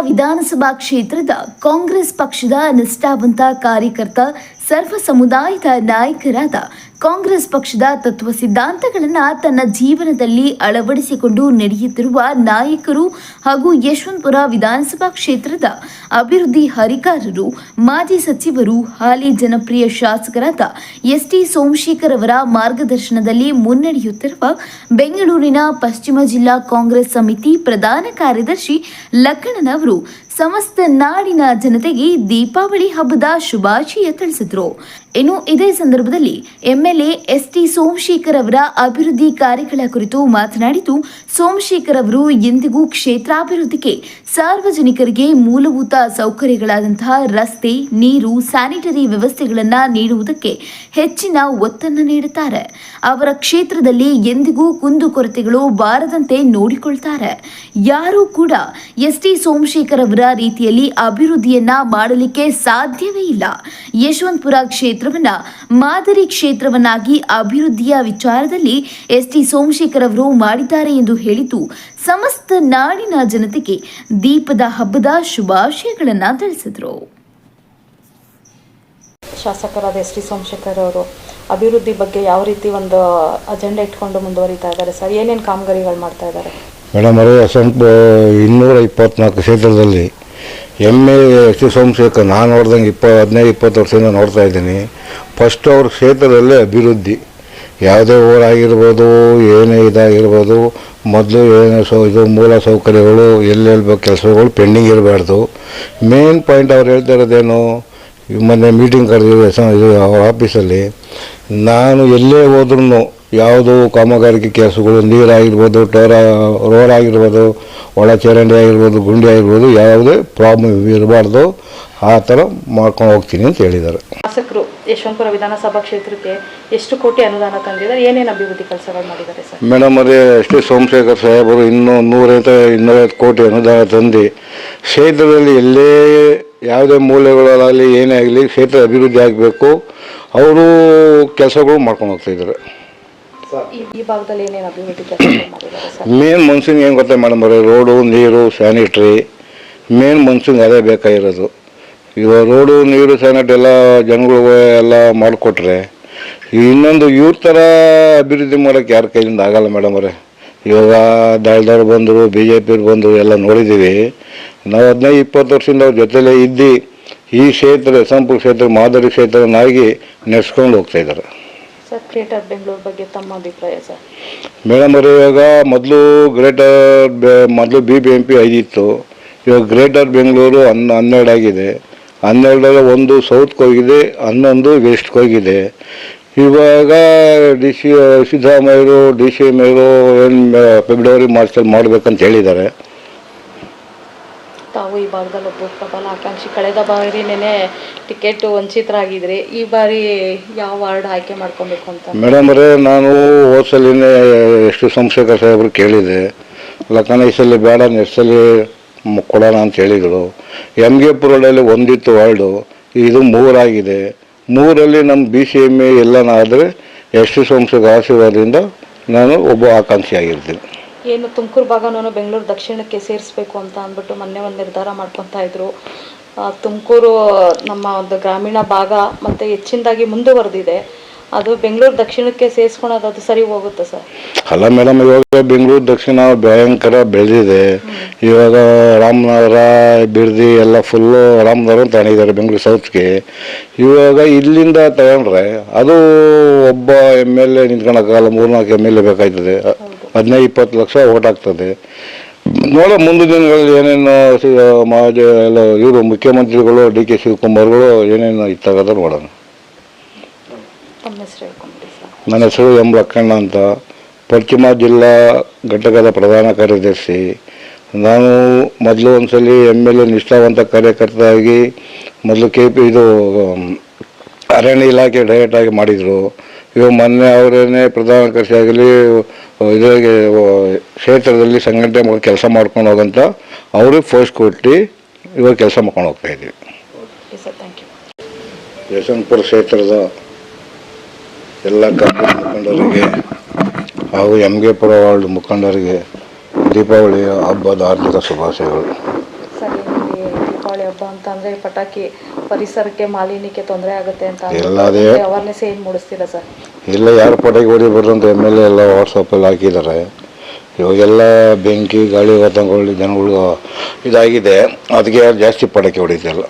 ವಿಧಾನಸಭಾ ಕ್ಷೇತ್ರದ ಕಾಂಗ್ರೆಸ್ ಪಕ್ಷದ ನಿಷ್ಠಾವಂತ ಕಾರ್ಯಕರ್ತ ಸರ್ವ ಸಮುದಾಯದ ನಾಯಕರಾದ ಕಾಂಗ್ರೆಸ್ ಪಕ್ಷದ ತತ್ವ ಸಿದ್ಧಾಂತಗಳನ್ನು ತನ್ನ ಜೀವನದಲ್ಲಿ ಅಳವಡಿಸಿಕೊಂಡು ನಡೆಯುತ್ತಿರುವ ನಾಯಕರು ಹಾಗೂ ಯಶವಂತಪುರ ವಿಧಾನಸಭಾ ಕ್ಷೇತ್ರದ ಅಭಿವೃದ್ಧಿ ಹರಿಕಾರರು, ಮಾಜಿ ಸಚಿವರು, ಹಾಲಿ ಜನಪ್ರಿಯ ಶಾಸಕರಾದ ಎಸ್ ಟಿ ಸೋಮಶೇಖರ್ ಅವರ ಮಾರ್ಗದರ್ಶನದಲ್ಲಿ ಮುನ್ನಡೆಯುತ್ತಿರುವ ಬೆಂಗಳೂರಿನ ಪಶ್ಚಿಮ ಜಿಲ್ಲಾ ಕಾಂಗ್ರೆಸ್ ಸಮಿತಿ ಪ್ರಧಾನ ಕಾರ್ಯದರ್ಶಿ ಲಕ್ಕಣ್ಣನವರು ಸಮಸ್ತ ನಾಡಿನ ಜನತೆಗೆ ದೀಪಾವಳಿ ಹಬ್ಬದ ಶುಭಾಶಯ ತಿಳಿಸಿದರು. ಇನ್ನು ಇದೇ ಸಂದರ್ಭದಲ್ಲಿ ಎಂಎಲ್ಎ ಎಸ್ಟಿ ಸೋಮಶೇಖರ್ ಅವರ ಅಭಿವೃದ್ಧಿ ಕಾರ್ಯಗಳ ಕುರಿತು ಮಾತನಾಡಿದ್ದು, ಸೋಮಶೇಖರ್ ಅವರು ಎಂದಿಗೂ ಕ್ಷೇತ್ರಾಭಿವೃದ್ಧಿಗೆ ಸಾರ್ವಜನಿಕರಿಗೆ ಮೂಲಭೂತ ಸೌಕರ್ಯಗಳಾದಂತಹ ರಸ್ತೆ, ನೀರು, ಸ್ಯಾನಿಟರಿ ವ್ಯವಸ್ಥೆಗಳನ್ನು ನೀಡುವುದಕ್ಕೆ ಹೆಚ್ಚಿನ ಒತ್ತನ್ನು ನೀಡುತ್ತಾರೆ. ಅವರ ಕ್ಷೇತ್ರದಲ್ಲಿ ಎಂದಿಗೂ ಕುಂದುಕೊರತೆಗಳು ಬಾರದಂತೆ ನೋಡಿಕೊಳ್ತಾರೆ. ಯಾರೂ ಕೂಡ ಎಸ್ಟಿ ಸೋಮಶೇಖರ್ ಅವರ ರೀತಿಯಲ್ಲಿ ಅಭಿವೃದ್ಧಿಯನ್ನ ಮಾಡಲಿಕ್ಕೆ ಸಾಧ್ಯವೇ ಇಲ್ಲ. ಯಶವಂತಪುರ ಕ್ಷೇತ್ರವನ್ನ ಮಾದರಿ ಕ್ಷೇತ್ರವನ್ನಾಗಿ ಅಭಿವೃದ್ಧಿಯ ವಿಚಾರದಲ್ಲಿ ಎಸ್ಟಿ ಸೋಮಶೇಖರ್ ಅವರು ಮಾಡಿದ್ದಾರೆ ಎಂದು ಹೇಳಿದ್ದು ಸಮಸ್ತ ನಾಡಿನ ಜನತೆಗೆ ದೀಪದ ಹಬ್ಬದ ಶುಭಾಶಯಗಳನ್ನು ತಿಳಿಸಿದರು. ಶಾಸಕರಾದ ಎಸ್ ಟಿ ಸೋಮಶೇಖರ್ ಅವರು ಅಭಿವೃದ್ಧಿ ಬಗ್ಗೆ ಯಾವ ರೀತಿ ಒಂದು ಅಜೆಂಡಾ ಇಟ್ಕೊಂಡು ಮುಂದುವರಿತಾ ಇದ್ದಾರೆ ಸರ್? ಏನೇನು ಕಾಮಗಾರಿಗಳು ಮಾಡ್ತಾ ಇದ್ದಾರೆ? ಮೇಡಮ್ ಅವರು ಇನ್ನೂರ ಇಪ್ಪತ್ನಾಲ್ಕು ಕ್ಷೇತ್ರದಲ್ಲಿ M A S T Somashekar, ನಾನು ನೋಡ್ದಂಗೆ ಇಪ್ಪ ಹದಿನೈದು, ಇಪ್ಪತ್ತು ವರ್ಷದಿಂದ ನೋಡ್ತಾ ಇದ್ದೀನಿ. ಫಸ್ಟ್ ಅವ್ರ ಕ್ಷೇತ್ರದಲ್ಲೇ ಅಭಿವೃದ್ಧಿ. ಯಾವುದೇ ಊರಾಗಿರ್ಬೋದು, ಏನೇ ಇದಾಗಿರ್ಬೋದು, ಮೊದಲು ಏನೇ ಸೌ, ಇದು ಮೂಲ ಸೌಕರ್ಯಗಳು ಎಲ್ಲೆಲ್ಲಿ ಕೆಲಸಗಳು ಪೆಂಡಿಂಗ್ ಇರಬಾರ್ದು. ಮೇನ್ ಪಾಯಿಂಟ್ ಅವ್ರು ಹೇಳ್ತಾ ಇರೋದೇನು, ಮೊನ್ನೆ ಮೀಟಿಂಗ್ ಕರೆದಿದ್ರು ಇದು ಅವ್ರ ಆಫೀಸಲ್ಲಿ ನಾನು ಎಲ್ಲೇ ಹೋದ್ರೂ ಯಾವುದು ಕಾಮಗಾರಿಕೆ ಕೆಲಸಗಳು ನೀರಾಗಿರ್ಬೋದು ಟೋರ ರೋಡ್ ಆಗಿರ್ಬೋದು ಒಳ ಚರಂಡಿ ಆಗಿರ್ಬೋದು ಗುಂಡಿ ಆಗಿರ್ಬೋದು ಯಾವುದೇ ಪ್ರಾಬ್ಲಮ್ ಇರಬಾರ್ದು. ಆ ಥರ ಮಾಡ್ಕೊಂಡು ಹೋಗ್ತೀನಿ ಅಂತ ಹೇಳಿದ್ದಾರೆ. ಶಾಸಕರು ಯಶವಂತಪುರ ವಿಧಾನಸಭಾ ಕ್ಷೇತ್ರಕ್ಕೆ ಎಷ್ಟು ಕೋಟಿ ಅನುದಾನ ತಂದಿದ್ದಾರೆ? ಏನೇನು ಅಭಿವೃದ್ಧಿ ಕೆಲಸಗಳು ಮಾಡಿದ್ದಾರೆ ಸರ್? ಮೇಡಮ್ ಅದೇ ಎಸ್ ಟಿ ಸೋಮಶೇಖರ್ ಸಾಹೇಬರು ಇನ್ನೂ ನೂರೈತ ಇನ್ನೂರೈವತ್ತು ಕೋಟಿ ಅನುದಾನ ತಂದು ಕ್ಷೇತ್ರದಲ್ಲಿ ಎಲ್ಲೇ ಯಾವುದೇ ಮೂಲೆಗಳಾಗಲಿ ಏನೇ ಆಗಲಿ ಕ್ಷೇತ್ರ ಅಭಿವೃದ್ಧಿ ಆಗಬೇಕು. ಅವರು ಕೆಲಸಗಳು ಮಾಡ್ಕೊಂಡು ಹೋಗ್ತಾ ಇದ್ದಾರೆ. ಈ ಮೇನ್ ಮನ್ಸೂನ್ ಏನು ಗೊತ್ತಾ ಮೇಡಮ್ ಅವರೇ? ರೋಡು, ನೀರು ಸ್ಯಾನಿಟ್ರಿ ಮೇನ್ ಮನ್ಸೂನ್ ಅದೇ ಬೇಕಾಗಿರೋದು. ಇವಾಗ ರೋಡು, ನೀರು ಸ್ಯಾನಿಟ್ರಿ ಎಲ್ಲ ಜನಗಳಿಗೆ ಎಲ್ಲ ಮಾಡಿಕೊಟ್ರೆ, ಇನ್ನೊಂದು ಇವ್ರ ಥರ ಅಭಿವೃದ್ಧಿ ಮಾಡೋಕ್ಕೆ ಯಾರ ಕೈಯಿಂದ ಆಗಲ್ಲ ಮೇಡಮ್ ಅವರೇ. ಇವಾಗ ದಳದವ್ರು ಬಂದರು ಬಿ ಜೆ ಪಿಯವ್ರು ಬಂದರು, ಎಲ್ಲ ನೋಡಿದ್ದೀವಿ ನಾವು ಹದಿನೈದು, ಇಪ್ಪತ್ತು ವರ್ಷದಿಂದ ಅವ್ರ ಜೊತೆಲೇ ಇದ್ದು, ಈ ಕ್ಷೇತ್ರ ಸಂಪೂರ್ಣ ಕ್ಷೇತ್ರ, ಮಾದರಿ ಕ್ಷೇತ್ರನಾಗಿ ನಡೆಸ್ಕೊಂಡು ಹೋಗ್ತಾ ಇದ್ದಾರೆ ಸರ್ ಗ್ರೇಟರ್ ಬೆಂಗಳೂರು ಬಗ್ಗೆ ತಮ್ಮ ಅಭಿಪ್ರಾಯ ಸರ್? ಮೇಡಮ್, ಅವರು ಇವಾಗ ಮೊದಲು ಗ್ರೇಟರ್ ಮೊದಲು ಬಿ ಬಿ ಎಂ ಪಿ ಐದಿತ್ತು ಇವಾಗ ಗ್ರೇಟರ್ ಬೆಂಗಳೂರು ಹನ್, ಹನ್ನೆರಡು ಆಗಿದೆ. ಹನ್ನೆರಡರಲ್ಲಿ ಒಂದು ಸೌತ್ಗೆ ಹೋಗಿದೆ, ಹನ್ನೊಂದು ವೆಸ್ಟ್ಗೆ ಹೋಗಿದೆ. ಇವಾಗ ಡಿ ಸಿ ಸಿದ್ದರಾಮಯ್ಯರು ಡಿ ಸಿ ಎಂ ಅವರು ಏನು ಫೆಬ್ರವರಿ ಮಾರ್ಚಲ್ಲಿ ಮಾಡಬೇಕಂತ ಹೇಳಿದ್ದಾರೆ. ತಾವು ಈ ಭಾಗದಲ್ಲಿ ಒಬ್ಬ ಪ್ರಬಲ ಆಕಾಂಕ್ಷಿ ಕಳೆದ ನೆನೆ ಟಿಕೆಟ್ ವಂಚಿತರಾಗಿದ್ರಿ ಈ ಬಾರಿ ಯಾವ ವಾರ್ಡ್ ಆಯ್ಕೆ ಮಾಡ್ಕೊಬೇಕು ಅಂತ? ಮೇಡಮ್ ಅವರೇ, ನಾನು ಹೋದ್ಸಲಿನೇ ಎಷ್ಟು ಸೋಮಶೇಖರ್ ಸಾಹೇಬರು ಕೇಳಿದೆ. ಲಕ್ಕನ ಈ ಸಲ ಬೇಡ, ನೆಕ್ಸ್ಟ್ ಸಲ ಕೊಡೋಣ ಅಂತ ಹೇಳಿದರು. ಎಂ ಗೆ ರೋಡಲ್ಲಿ ಒಂದಿತ್ತು ವಾರ್ಡು, ಇದು ಮೂರಾಗಿದೆ. ಮೂರಲ್ಲಿ ನಮ್ಮ ಬಿ ಸಿ ಎಂ ಎ ಎಲ್ಲನಾದರೆ ಎಷ್ಟು ಸೋಮಶೇಖರ್ ಆಶೀರ್ವಾದದಿಂದ ನಾನು ಒಬ್ಬ ಆಕಾಂಕ್ಷಿ ಆಗಿರ್ತೀನಿ. ಏನು ತುಮಕೂರು ಭಾಗನೂ ಬೆಂಗಳೂರು ದಕ್ಷಿಣಕ್ಕೆ ಸೇರಿಸ್ಬೇಕು ಅಂತ ಅಂದ್ಬಿಟ್ಟು ಮೊನ್ನೆ ಒಂದು ನಿರ್ಧಾರ ಮಾಡ್ಕೊತಾ ಇದ್ರು. ತುಮಕೂರು, ನಮ್ಮ ಒಂದು ಗ್ರಾಮೀಣ ಭಾಗ ಮತ್ತು ಹೆಚ್ಚಿನದಾಗಿ ಮುಂದುವರೆದಿದೆ. ಅದು ಬೆಂಗಳೂರು ದಕ್ಷಿಣಕ್ಕೆ ಸೇರಿಸ್ಕೊಳೋದು ಅದು ಸರಿ ಹೋಗುತ್ತೆ ಸರ್? ಅಲ್ಲ ಮೇಡಮ್, ಇವಾಗ ಬೆಂಗಳೂರು ದಕ್ಷಿಣ ಭಯಂಕರ ಬೆಳೆದಿದೆ. ಇವಾಗ ರಾಮನಗರ, ಬಿರ್ದಿ ಎಲ್ಲ ಫುಲ್ಲು ರಾಮನಗರ ತಗೊಂಡಿದ್ದಾರೆ ಬೆಂಗಳೂರು ಸೌತ್ಗೆ ಇವಾಗ ಇಲ್ಲಿಂದ ತಗೊಂಡ್ರೆ ಅದು ಒಬ್ಬ ಎಂ ಎಲ್ ಎ ನಿಂತ್ಕೊಳಕ್ಕಾಗಲ್ಲ ಮೂರ್ನಾಲ್ಕು ಎಂ ಎಲ್ ಎ ಬೇಕಾಯ್ತದೆ. ಹದಿನೈದು ಇಪ್ಪತ್ತು ಲಕ್ಷ ಓಟ್ ಆಗ್ತದೆ. ನೋಡೋ ಮುಂದಿನ ದಿನಗಳಲ್ಲಿ ಏನೇನು ಎಲ್ಲ ಇವರು ಮುಖ್ಯಮಂತ್ರಿಗಳು ಡಿ ಕೆ ಶಿವಕುಮಾರ್ಗಳು ಏನೇನು ಇತ್ತಾಗದ ನೋಡೋಣ. ನನ್ನ ಹೆಸರು ಎಂ ಲಕ್ಕಣ್ಣ ಅಂತ. ಪಶ್ಚಿಮ ಜಿಲ್ಲಾ ಘಟಕದ ಪ್ರಧಾನ ಕಾರ್ಯದರ್ಶಿ. ನಾನು ಮೊದಲು ಒಂದ್ಸಲಿ ಎಂ ಎಲ್ ಎ ನಿಷ್ಠಾವಂತ ಕಾರ್ಯಕರ್ತರಾಗಿ ಮೊದಲು ಕೆ ಪಿ ಇದು ಅರಣ್ಯ ಇಲಾಖೆ ಡೈರೆಕ್ಟಾಗಿ ಮಾಡಿದರು. ಇವಾಗ ಮೊನ್ನೆ ಅವರೇನೆ ಪ್ರಧಾನ ಕಾರ್ಯದರ್ಶಿ ಆಗಲಿ ಇದ್ರಾಗೆ ಆ, ಕ್ಷೇತ್ರದಲ್ಲಿ ಸಂಘಟನೆ ಮಾಡಿ ಕೆಲಸ ಮಾಡ್ಕೊಂಡು ಹೋಗಂತ ಅವ್ರಿಗೆ ಫೋರ್ಸ್ ಕೊಟ್ಟು ಇವಾಗ ಕೆಲಸ ಮಾಡ್ಕೊಂಡು ಹೋಗ್ತಾ ಇದ್ದೀವಿ. ಯಶವಂತಪುರ ಕ್ಷೇತ್ರದ ಎಲ್ಲ ಕಾಂಗ್ರೆಸ್ ಮುಖಂಡರಿಗೆ ಹಾಗೂ ಎಂ ಗೆ ಪುರ ವಾರ್ಡ್ ಮುಖಂಡರಿಗೆ ದೀಪಾವಳಿಯ ಹಬ್ಬದ ಆರ್ಥಿಕ ಶುಭಾಶಯಗಳು. ದೀಪಾವಳಿ ಹಬ್ಬ ಅಂತಂದರೆ ಪಟಾಕಿ ಪರಿಸರಕ್ಕೆ ಮಾಲಿನ್ಯಕ್ಕೆ ತೊಂದರೆ ಆಗುತ್ತೆ ಅಂತ ಎಲ್ಲದೇ ಅವೇರ್ನೆಸ್ ಏನ್ ಮೂಡಿಸ್ತೀರಾ ಸರ್? ಇಲ್ಲ ಯಾರು ಪಟಾಕಿ ಹೊಡಿಬಾರ್ದು ಅಂತ ಎಂ ಎಲ್ ಎ ಎಲ್ಲ ವಾಟ್ಸಪ್ಪಲ್ಲಿ ಹಾಕಿದ್ದಾರೆ. ಇವಾಗೆಲ್ಲ ಬೆಂಕಿ ಗಾಳಿ ವಾತಾವರಣ ಜನಗಳು ಇದಾಗಿದೆ. ಅದಕ್ಕೆ ಯಾರು ಜಾಸ್ತಿ ಪಟಾಕಿ ಹೊಡಿತಿಲ್ಲ.